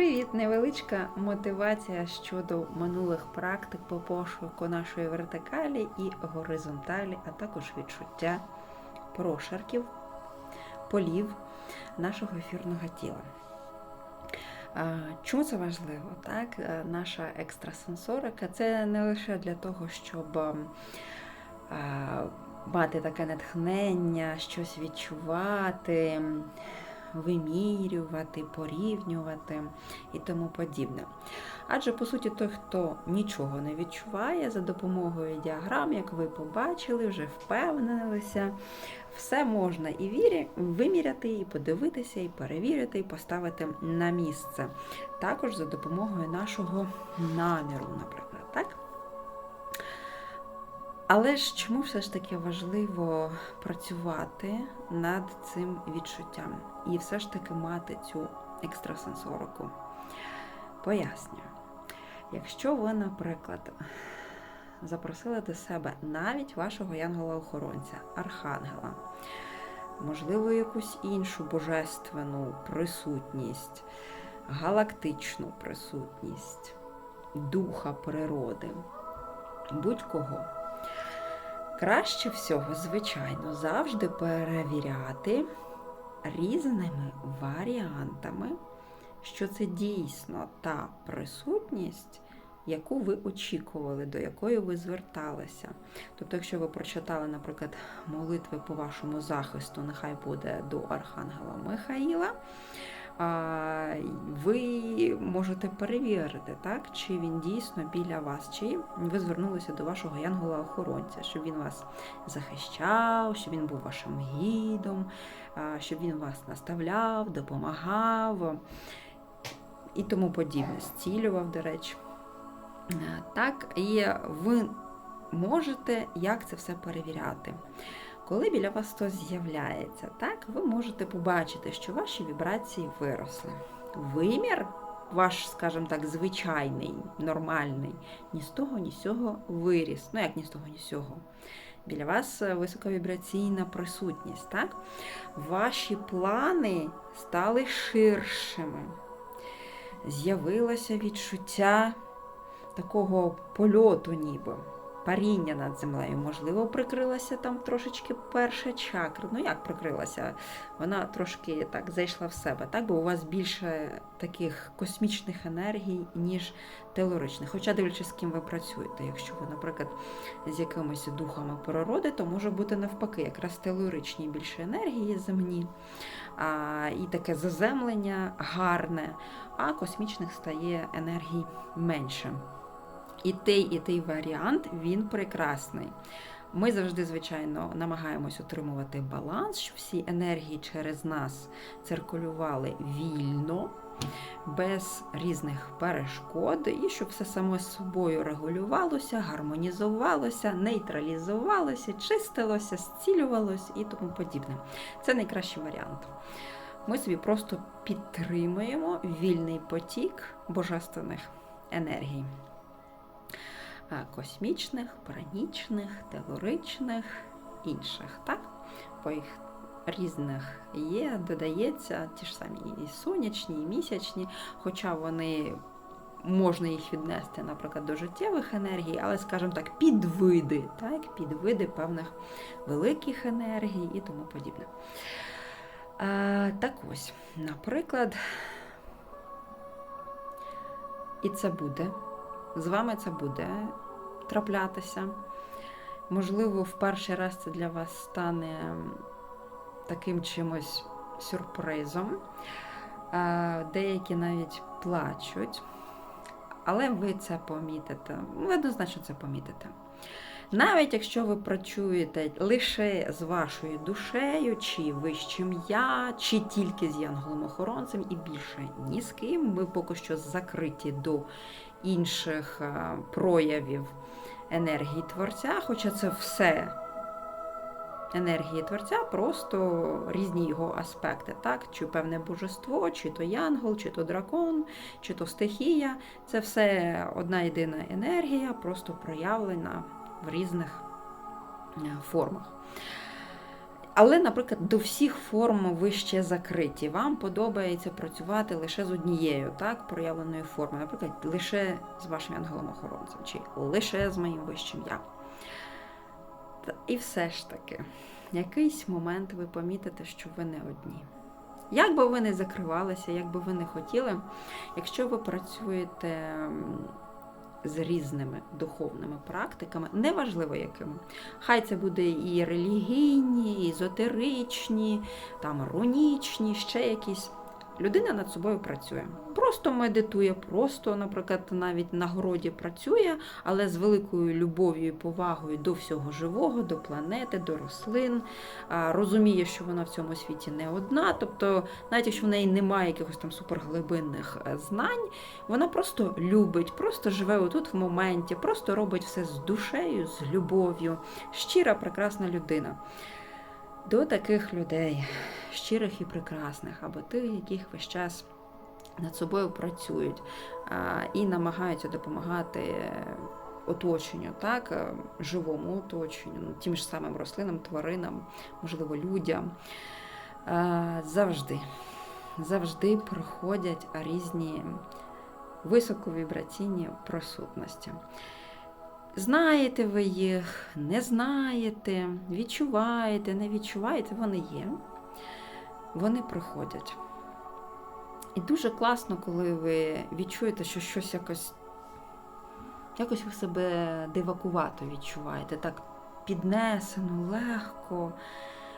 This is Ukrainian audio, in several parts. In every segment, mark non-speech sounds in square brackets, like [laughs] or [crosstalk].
Привіт! Невеличка мотивація щодо минулих практик по пошуку нашої вертикалі і горизонталі, а також відчуття прошарків, полів нашого ефірного тіла. Чому це важливо? Так? Е, Наша екстрасенсорика це не лише для того, щоб мати таке натхнення, щось відчувати вимірювати, порівнювати і тому подібне. Адже, по суті, той, хто нічого не відчуває за допомогою діаграм, як ви побачили, вже впевнилися, все можна і вірі, виміряти, і подивитися, і перевірити, і поставити на місце. Також за допомогою нашого наміру, наприклад. так? Але ж чому все ж таки важливо працювати над цим відчуттям і все ж таки мати цю екстрасенсорику? Пояснюю. Якщо ви, наприклад, запросили до себе навіть вашого янгола-охоронця, архангела, можливо, якусь іншу божественну присутність, галактичну присутність, духа природи, будь-кого. Краще всього, звичайно, завжди перевіряти різними варіантами, що це дійсно та присутність, яку ви очікували, до якої ви зверталися. Тобто, якщо ви прочитали, наприклад, молитви по вашому захисту, нехай буде до Архангела Михаїла ви можете перевірити, так, чи він дійсно біля вас, чи ви звернулися до вашого янгола-охоронця, щоб він вас захищав, щоб він був вашим гідом, щоб він вас наставляв, допомагав і тому подібне, зцілював, до речі. Так, і ви можете як це все перевіряти. Коли біля вас хтось з'являється, так, ви можете побачити, що ваші вібрації виросли. Вимір, ваш, скажімо так, звичайний, нормальний, ні з того, ні з цього виріс. Ну, як ні з того, ні з цього. Біля вас високовібраційна присутність. так? Ваші плани стали ширшими. З'явилося відчуття такого польоту, ніби паріння над землею. Можливо, прикрилася там трошечки перша чакра. Ну, як прикрилася? Вона трошки так зайшла в себе, так? бо у вас більше таких космічних енергій, ніж телоричних. Хоча дивлячись, з ким ви працюєте. Якщо ви, наприклад, з якимись духами природи, то може бути навпаки, якраз телоричні більше енергії земні. А, І таке заземлення гарне, а космічних стає енергій менше. І той, і той варіант він прекрасний. Ми завжди, звичайно, намагаємось отримувати баланс, щоб всі енергії через нас циркулювали вільно, без різних перешкод, і щоб все само собою регулювалося, гармонізувалося, нейтралізувалося, чистилося, зцілювалося і тому подібне. Це найкращий варіант. Ми собі просто підтримуємо вільний потік божественних енергій космічних, пранічних, телоричних, інших. так? По їх різних є, додається ті ж самі і сонячні, і місячні, хоча вони. Можна їх віднести, наприклад, до життєвих енергій, але, скажімо так, підвиди, так, підвиди певних великих енергій і тому подібне. А, Так ось, наприклад, і це буде з вами це буде траплятися. Можливо, в перший раз це для вас стане таким чимось сюрпризом. Деякі навіть плачуть, але ви це помітите. Ви однозначно це помітите. Навіть якщо ви працюєте лише з вашою душею, чи вищим я, чи тільки з янголом-охоронцем, і більше ні з ким, ви поки що закриті до інших проявів енергії Творця, хоча це все енергії Творця, просто різні його аспекти, так? Чи певне божество, чи то янгол, чи то дракон, чи то стихія. Це все одна єдина енергія, просто проявлена в різних е, формах. Але, наприклад, до всіх форм ви ще закриті. Вам подобається працювати лише з однією так, проявленою формою, наприклад, лише з вашим янголом-охоронцем, чи лише з моїм вищим я. І все ж таки, якийсь момент ви помітите, що ви не одні. Як би ви не закривалися, як би ви не хотіли, якщо ви працюєте з різними духовними практиками, неважливо якими, хай це буде і релігійні, і езотеричні, там рунічні, ще якісь. Людина над собою працює. Просто медитує, просто, наприклад, навіть на городі працює, але з великою любов'ю і повагою до всього живого, до планети, до рослин. Розуміє, що вона в цьому світі не одна. Тобто, навіть якщо в неї немає якихось там суперглибинних е, знань, вона просто любить, просто живе отут в моменті, просто робить все з душею, з любов'ю. Щира, прекрасна людина. До таких людей, щирих і прекрасних, або тих, яких весь час над собою працюють і намагаються допомагати оточенню, так, е, живому оточенню, ну, тим ж самим рослинам, тваринам, можливо, людям. Завжди, завжди приходять різні високовібраційні присутності. Знаєте ви їх, не знаєте, відчуваєте, не відчуваєте, вони є. Вони приходять. І дуже класно, коли ви відчуєте, що щось якось, якось ви себе дивакувато відчуваєте, так піднесено, легко.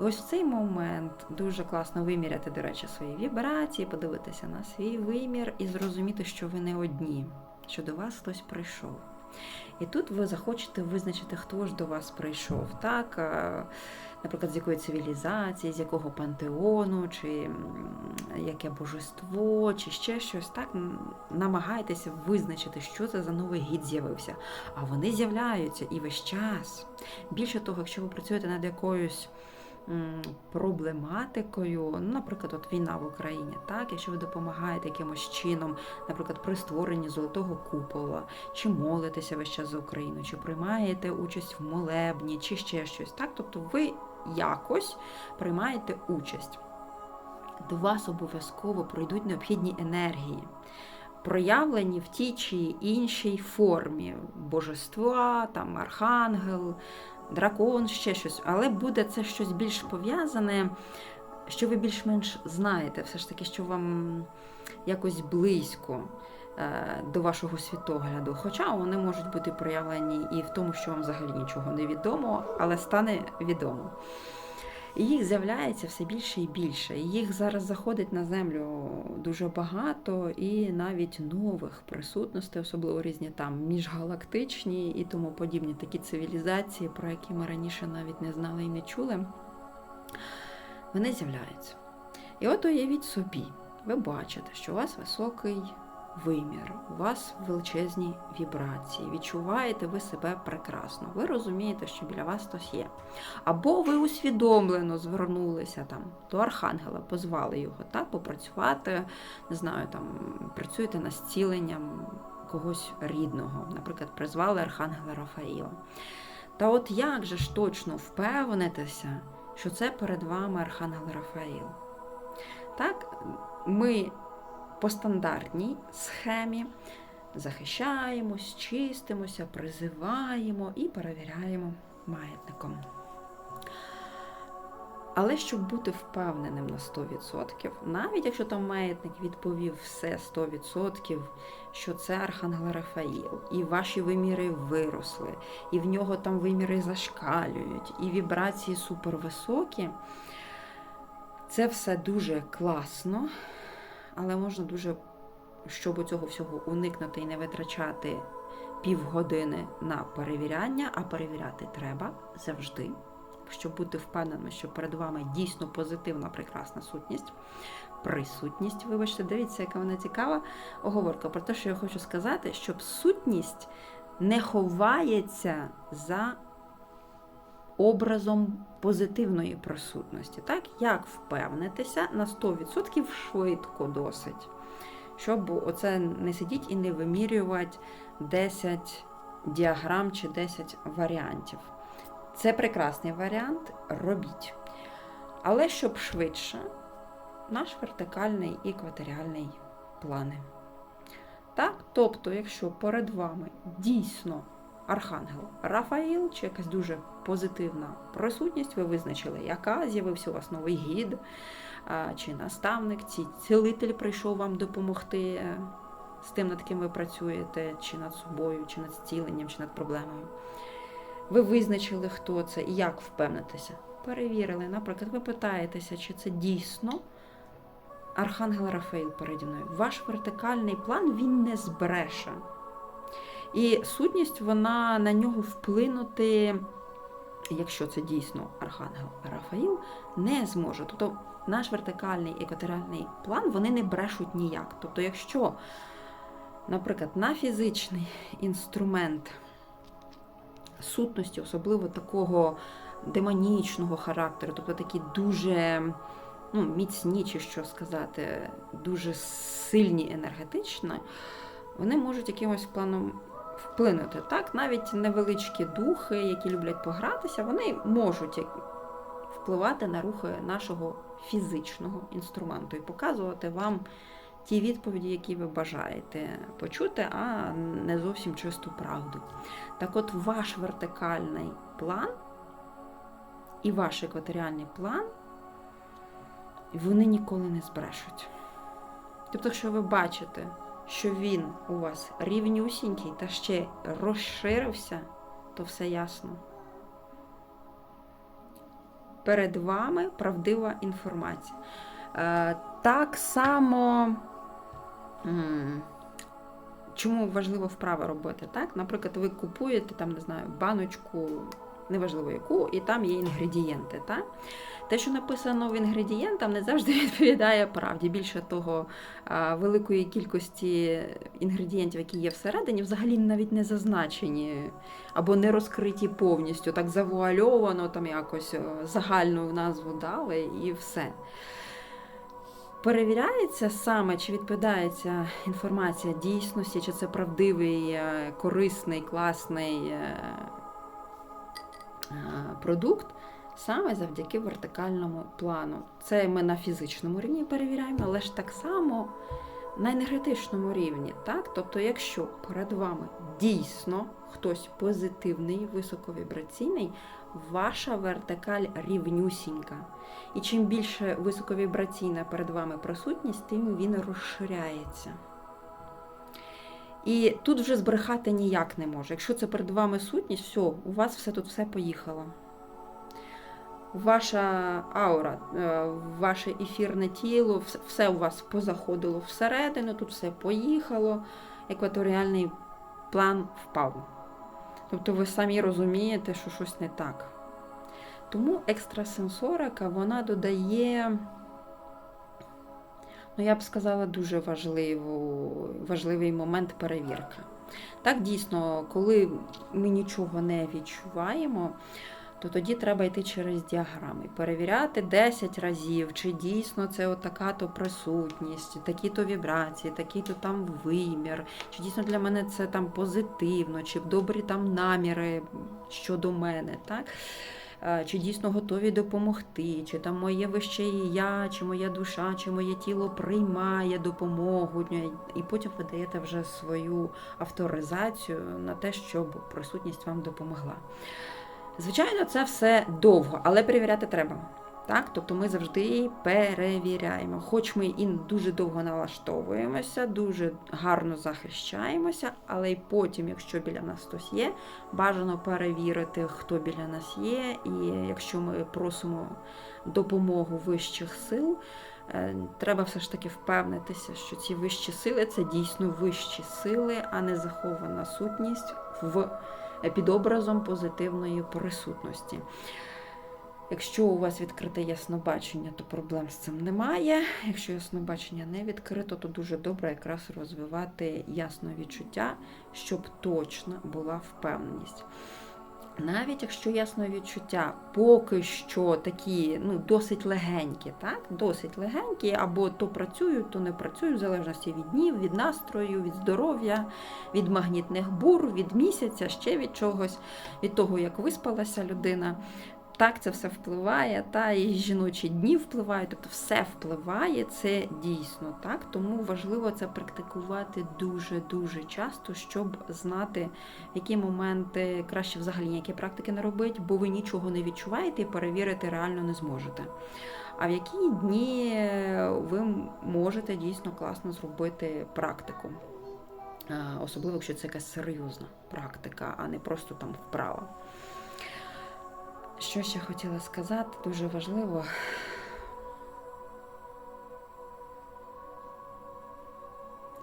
І ось в цей момент дуже класно виміряти, до речі, свої вібрації, подивитися на свій вимір і зрозуміти, що ви не одні, що до вас хтось прийшов. І тут ви захочете визначити, хто ж до вас прийшов, так? е, Наприклад, з якої цивілізації, з якого пантеону, чи яке божество, чи ще щось. Так намагайтеся визначити, що це за новий гід з'явився. А вони з'являються і весь час. Більше того, якщо ви працюєте над якоюсь проблематикою, наприклад, от війна в Україні, так, якщо ви допомагаєте якимось чином, наприклад, при створенні золотого купола, чи молитеся весь час за Україну, чи приймаєте участь в молебні, чи ще щось, так, тобто ви якось приймаєте участь. До вас обов'язково пройдуть необхідні енергії. Проявлені в тій чи іншій формі божества, там архангел, дракон, ще щось, але буде це щось більш пов'язане, що ви більш-менш знаєте, все ж таки, що вам якось близько е, до вашого світогляду. Хоча вони можуть бути проявлені і в тому, що вам взагалі нічого не відомо, але стане відомо. І їх з'являється все більше і більше. Їх зараз заходить на землю дуже багато, і навіть нових присутностей, особливо різні там міжгалактичні і тому подібні такі цивілізації, про які ми раніше навіть не знали і не чули. Вони з'являються. І от уявіть собі, ви бачите, що у вас високий вимір, у вас величезні вібрації, відчуваєте ви себе прекрасно. Ви розумієте, що біля вас хтось є. Або ви усвідомлено звернулися там до архангела, позвали його так, попрацювати, не знаю, там працюєте над зціленням когось рідного, наприклад, призвали архангела Рафаїла. Та от як же ж точно впевнитися, що це перед вами архангел Рафаїл? Так, ми по стандартній схемі захищаємось, чистимося, призиваємо і перевіряємо маятником. Але щоб бути впевненим на 100%, навіть якщо там маятник відповів все 100%, що це Архангел Рафаїл, і ваші виміри виросли, і в нього там виміри зашкалюють, і вібрації супервисокі, це все дуже класно, але можна дуже, щоб цього всього уникнути і не витрачати півгодини на перевіряння, а перевіряти треба завжди щоб бути впевненими, що перед вами дійсно позитивна, прекрасна сутність, присутність. Вибачте, дивіться, яка вона цікава оговорка про те, що я хочу сказати, щоб сутність не ховається за образом позитивної присутності. Так, як впевнитися на 100% швидко досить, щоб оце не сидіть і не вимірювати 10 діаграм чи 10 варіантів. Це прекрасний варіант, робіть. Але щоб швидше, наш вертикальний і екваторіальний плани. Так? Тобто, якщо перед вами дійсно архангел Рафаїл чи якась дуже позитивна присутність, ви визначили, яка з'явився у вас новий гід чи наставник, чи цілитель прийшов вам допомогти е, з тим, над ким ви працюєте, чи над собою, чи над зціленням, чи над проблемою. Ви визначили, хто це і як впевнитися. Перевірили, наприклад, ви питаєтеся, чи це дійсно Архангел Рафаїл переді мною. Ваш вертикальний план він не збреше. І сутність вона на нього вплинути, якщо це дійсно Архангел Рафаїл, не зможе. Тобто наш вертикальний і екваторіальний план вони не брешуть ніяк. Тобто, якщо, наприклад, на фізичний інструмент сутності, особливо такого демонічного характеру, тобто такі дуже ну, міцні, чи що сказати, дуже сильні енергетично, вони можуть якимось планом вплинути. Так, навіть невеличкі духи, які люблять погратися, вони можуть впливати на рухи нашого фізичного інструменту і показувати вам ті відповіді, які ви бажаєте почути, а не зовсім чисту правду. Так от ваш вертикальний план і ваш екваторіальний план вони ніколи не збрешуть. Тобто, якщо ви бачите, що він у вас рівнюсінький та ще розширився, то все ясно. Перед вами правдива інформація. Е, Так само, чому важливо вправи робити? Так? Наприклад, ви купуєте там, не знаю, баночку, неважливо яку, і там є інгредієнти. Так? Те, що написано в інгредієнтах, не завжди [laughs] відповідає правді. Більше того, великої кількості інгредієнтів, які є всередині, взагалі навіть не зазначені або не розкриті повністю, так завуальовано, там якось загальну назву дали і все. Перевіряється саме, чи відповідає ця інформація дійсності, чи це правдивий, е, корисний, класний е, продукт саме завдяки вертикальному плану. Це ми на фізичному рівні перевіряємо, але ж так само на енергетичному рівні. Так? Тобто, якщо перед вами дійсно хтось позитивний, високовібраційний, ваша вертикаль рівнюсінька. І чим більше високовібраційна перед вами присутність, тим він розширяється. І тут вже збрехати ніяк не може. Якщо це перед вами сутність, все, у вас все тут все поїхало ваша аура, е, ваше ефірне тіло, все у вас позаходило всередину, тут все поїхало, екваторіальний план впав. Тобто ви самі розумієте, що щось не так. Тому екстрасенсорика вона додає, ну я б сказала, дуже важливу, важливий момент перевірки. Так, дійсно, коли ми нічого не відчуваємо, то тоді треба йти через діаграми, перевіряти 10 разів, чи дійсно це от така-то присутність, такі-то вібрації, такий-то там вимір, чи дійсно для мене це там позитивно, чи добрі там наміри щодо мене. так? Е, Чи дійсно готові допомогти, чи там моє вище я, чи моя душа, чи моє тіло приймає допомогу, і потім ви даєте вже свою авторизацію на те, щоб присутність вам допомогла. Звичайно, це все довго, але перевіряти треба. Так? Тобто ми завжди перевіряємо. Хоч ми і дуже довго налаштовуємося, дуже гарно захищаємося, але й потім, якщо біля нас хтось є, бажано перевірити, хто біля нас є, і якщо ми просимо допомогу вищих сил, е, треба все ж таки впевнитися, що ці вищі сили це дійсно вищі сили, а не захована сутність в під образом позитивної присутності. Якщо у вас відкрите яснобачення, то проблем з цим немає. Якщо яснобачення не відкрито, то дуже добре якраз розвивати ясне відчуття, щоб точно була впевненість. Навіть якщо ясне відчуття поки що такі ну, досить легенькі, так? досить легенькі, або то працюють, то не працюють, в залежності від днів, від настрою, від здоров'я, від магнітних бур, від місяця, ще від чогось, від того, як виспалася людина, так, це все впливає, та і жіночі дні впливають, тобто все впливає, це дійсно так. Тому важливо це практикувати дуже-дуже часто, щоб знати, які моменти краще взагалі ніякі практики не робити, бо ви нічого не відчуваєте і перевірити реально не зможете. А в які дні ви можете дійсно класно зробити практику. Е, Особливо, якщо це якась серйозна практика, а не просто там вправа. Що ще хотіла сказати, дуже важливо.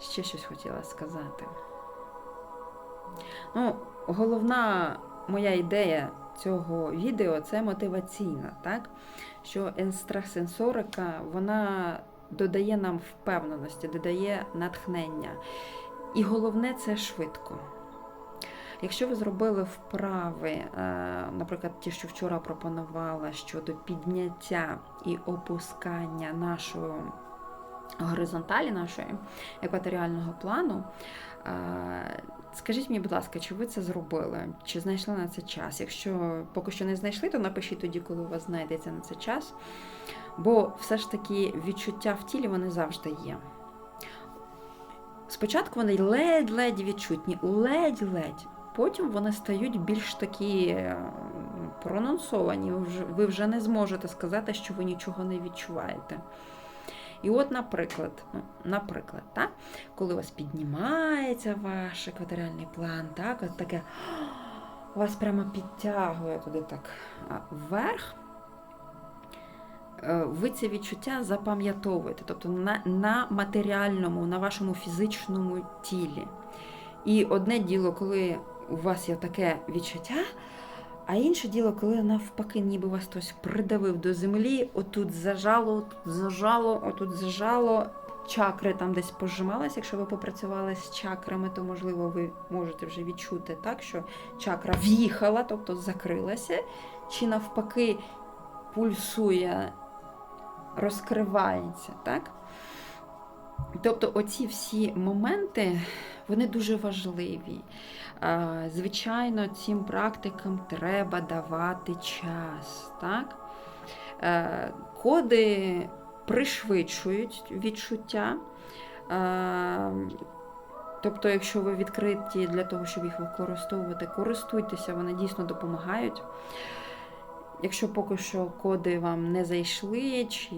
Ще щось хотіла сказати. Ну, головна моя ідея цього відео це мотиваційна, так? Що екстрасенсорика, вона додає нам впевненості, додає натхнення. І головне це швидко. Якщо ви зробили вправи, е, наприклад, ті, що вчора пропонувала щодо підняття і опускання нашої горизонталі, нашої екваторіального плану, е, скажіть мені, будь ласка, чи ви це зробили? Чи знайшли на це час? Якщо поки що не знайшли, то напишіть тоді, коли у вас знайдеться на це час. Бо все ж таки відчуття в тілі вони завжди є. Спочатку вони ледь-ледь відчутні, ледь-ледь. Потім вони стають більш такі прононсовані. Ви вже, не зможете сказати, що ви нічого не відчуваєте. І от, наприклад, ну, наприклад, так, коли у вас піднімається ваш екваторіальний план, так, от таке вас прямо підтягує туди так вверх. Е, Ви це відчуття запам'ятовуєте, тобто на, на матеріальному, на вашому фізичному тілі. І одне діло, коли у вас є таке відчуття, а інше діло, коли навпаки, ніби вас хтось придавив до землі, отут зажало, отут зажало, отут зажало. Чакри там десь пожималися. Якщо ви попрацювали з чакрами, то можливо ви можете вже відчути так, що чакра в'їхала, тобто закрилася, чи навпаки пульсує, розкривається. так? Тобто оці всі моменти, вони дуже важливі. Звичайно, цим практикам треба давати час. Так? Е, коди пришвидшують відчуття. Тобто, якщо ви відкриті для того, щоб їх використовувати, користуйтеся, вони дійсно допомагають. Якщо поки що коди вам не зайшли, чи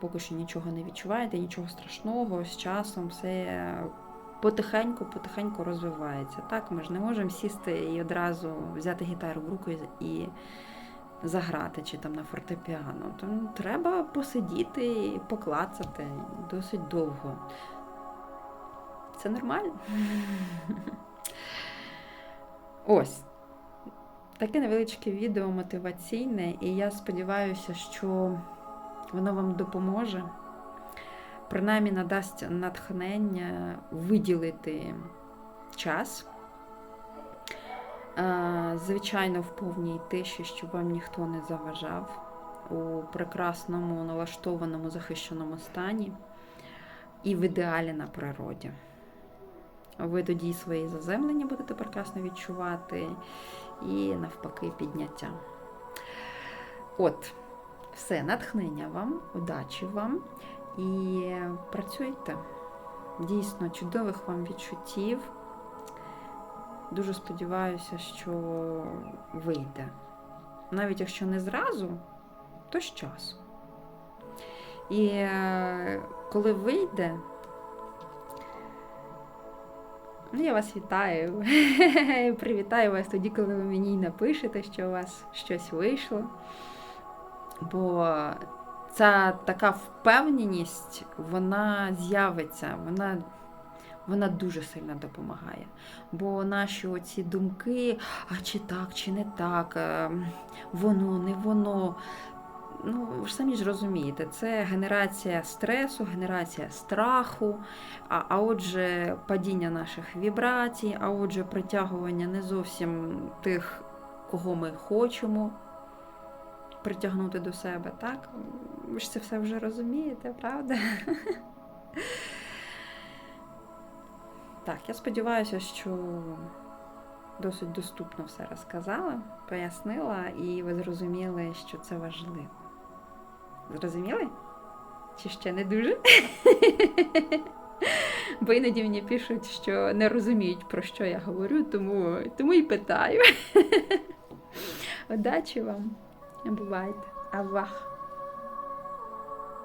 поки що нічого не відчуваєте, нічого страшного, з часом все потихеньку-потихеньку розвивається. Так, ми ж не можемо сісти і одразу взяти гітару в руку і заграти, чи там на фортепіано. Тому треба посидіти і поклацати досить довго. Це нормально. Ось. Таке невеличке відео мотиваційне, і я сподіваюся, що воно вам допоможе, принаймні надасть натхнення виділити час. Звичайно, в повній тиші, щоб вам ніхто не заважав у прекрасному, налаштованому, захищеному стані і в ідеалі на природі. Ви тоді свої заземлення будете прекрасно відчувати, і навпаки підняття. От, все, натхнення вам, удачі вам і працюйте. Дійсно, чудових вам відчуттів. Дуже сподіваюся, що вийде. Навіть якщо не зразу, то з часу. І е, коли вийде, Ну, я вас вітаю. [laughs] Привітаю вас тоді, коли ви мені напишете, що у вас щось вийшло. Бо ця така впевненість, вона з'явиться, вона вона дуже сильно допомагає. Бо наші оці думки, а чи так, чи не так, ем, воно, не воно ну, ви ж самі ж розумієте, це генерація стресу, генерація страху, а, а отже, падіння наших вібрацій, а отже, притягування не зовсім тих, кого ми хочемо притягнути до себе, так? Ви ж це все вже розумієте, правда? [laughs] Так, я сподіваюся, що досить доступно все розказала, пояснила, і ви зрозуміли, що це важливо. Зрозуміли? Чи ще не дуже? Бо іноді мені пишуть, що не розуміють, про що я говорю, тому, тому і питаю. Удачі вам! Бувайте! Авах!